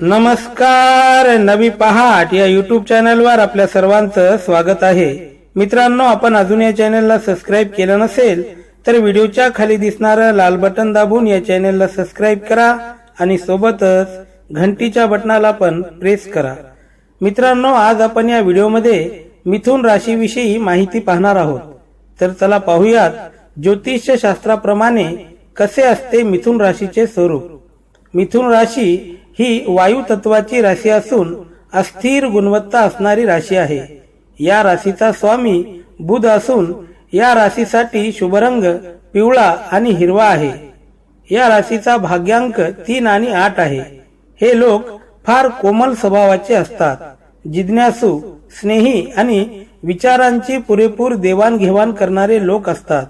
नमस्कार नवी पहाट या युट्यूब चॅनलवर आपल्या सर्वांचं स्वागत आहे. मित्रांनो आपण अजून या चॅनलला सबस्क्राईब केलं नसेल तर व्हिडिओच्या खाली दिसणारं लाल बटन दाबून या चॅनलला सबस्क्राईब करा आणि सोबतच घंटीच्या बटनाला पण प्रेस करा. मित्रांनो आज आपण या व्हिडिओमध्ये मिथुन राशीविषयी माहिती पाहणार आहोत. तर चला पाहूयात ज्योतिषशास्त्राप्रमाणे कसे असते मिथुन राशीचे स्वरूप. मिथुन राशी ही वायू तत्वाची राशी असून अस्थिर गुणवत्ता असणारी राशी आहे. या राशीचा स्वामी बुध असून या राशीसाठी शुभरंग पिवळा आणि हिरवा आहे. या राशीचा भाग्यांक तीन आणि आठ आहे. हे लोक फार कोमल स्वभावाचे असतात. जिज्ञासू स्नेही आणि विचारांची पुरेपूर देवाणघेवाण करणारे लोक असतात.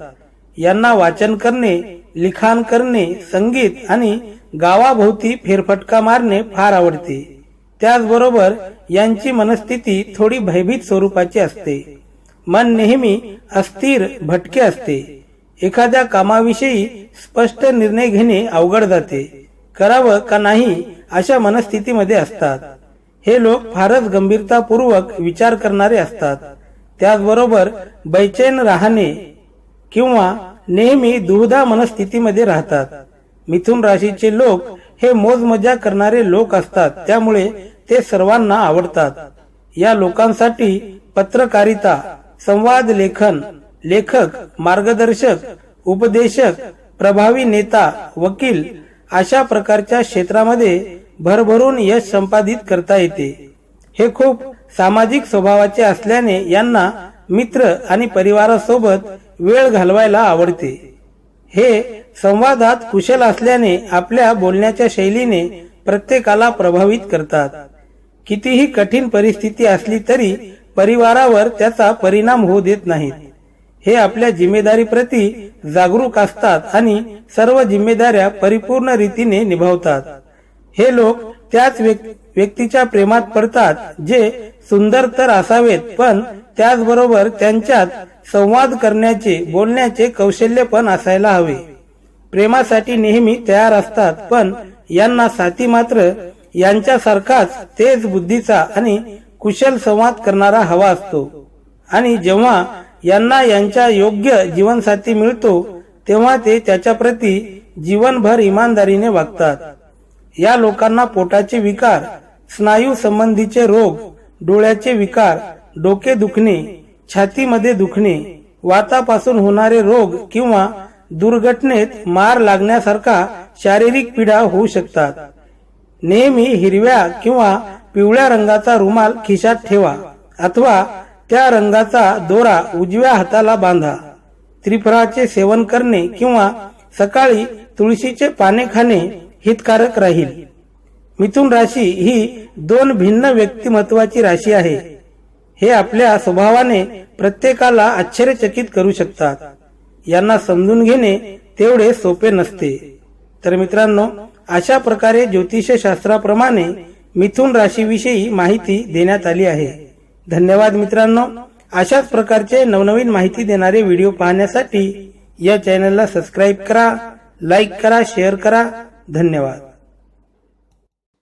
यांना वाचन करणे लिखाण करणे संगीत आणि गावाभोवती फेरफटका मारणे फार आवडते. त्याचबरोबर यांची मनस्थिती थोडी भयभीत स्वरूपाची असते. मन नेहमी अस्थिर भटके असते. एखाद्या कामाविषयी स्पष्ट निर्णय घेणे अवघड जाते. करावं का नाही अशा मनस्थितीमध्ये असतात. हे लोक फारच गंभीरतापूर्वक विचार करणारे असतात. त्याचबरोबर बैचैन राहणे किंवा नेहमी दुहदा मनस्थितीमध्ये राहतात. मिथुन राशीचे लोक हे मोजमजा करणारे लोक असतात. त्यामुळे ते सर्वांना आवडतात. या लोकांसाठी पत्रकारिता संवाद लेखन लेखक मार्गदर्शक उपदेशक प्रभावी नेता वकील अशा प्रकारच्या क्षेत्रामध्ये भरभरून यश संपादित करता येते. हे खूप सामाजिक स्वभावाचे असल्याने यांना मित्र आणि परिवारासोबत वेळ घालवायला आवडते. हे संवादात कुशल असल्याने आपल्या बोलण्याच्या शैलीने प्रत्येकाला प्रभावित करतात. कितीही कठीण परिस्थिती असली तरी परिवारावर त्याचा परिणाम होऊ देत नाहीत. हे आपल्या जिम्मेदारीप्रती जागरूक असतात आणि सर्व जिम्मेदाऱ्या परिपूर्ण रीतीने निभावतात. हे लोक त्याच व्यक्तीच्या प्रेमात पडतात जे सुंदर तर असावेत पण त्याचबरोबर त्यांच्यात संवाद करण्याचे बोलण्याचे कौशल्य पण असायला हवे. प्रेमासाठी नेहमी तयार असतात पण यांना साथी मात्र यांच्यासारखाच तेज बुद्धीचा आणि कुशल संवाद करणारा हवा असतो. आणि जेव्हा यांना यांच्या योग्य जीवनसाथी मिळतो तेव्हा ते त्याच्याप्रती जीवनभर इमानदारीने वागतात. या लोकांना पोटाचे विकार स्नायू संबंधीचे रोग डोळ्याचे विकार डोके दुखणे छातीमध्ये दुखणे वातापासून होणारे रोग किंवा दुर्घटनेत मार लागण्यासारखा शारीरिक पीडा होऊ शकतात. नेहमी हिरव्या किंवा पिवळ्या रंगाचा रुमाल खिशात ठेवा अथवा त्या रंगाचा दोरा उजव्या हाताला बांधा. त्रिफळाचे सेवन करणे किंवा सकाळी तुळशीचे पाने खाणे हितकारक राहील. मिथुन राशी ही दोन भिन्न व्यक्तिमत्वाची राशी आहे. हे आपल्या स्वभावाने प्रत्येकाला आश्चर्यचकित करू शकतात. यांना समजून घेणे तेवढे सोपे नसते. तर मित्रांनो अशा प्रकारे ज्योतिष शास्त्राप्रमाणे मिथुन राशीविषयी माहिती देण्यात आली आहे. धन्यवाद मित्रांनो. अशाच प्रकारचे नवनवीन माहिती देणारे व्हिडिओ पाहण्यासाठी या चॅनलला सबस्क्राईब करा लाईक करा शेअर करा. धन्यवाद.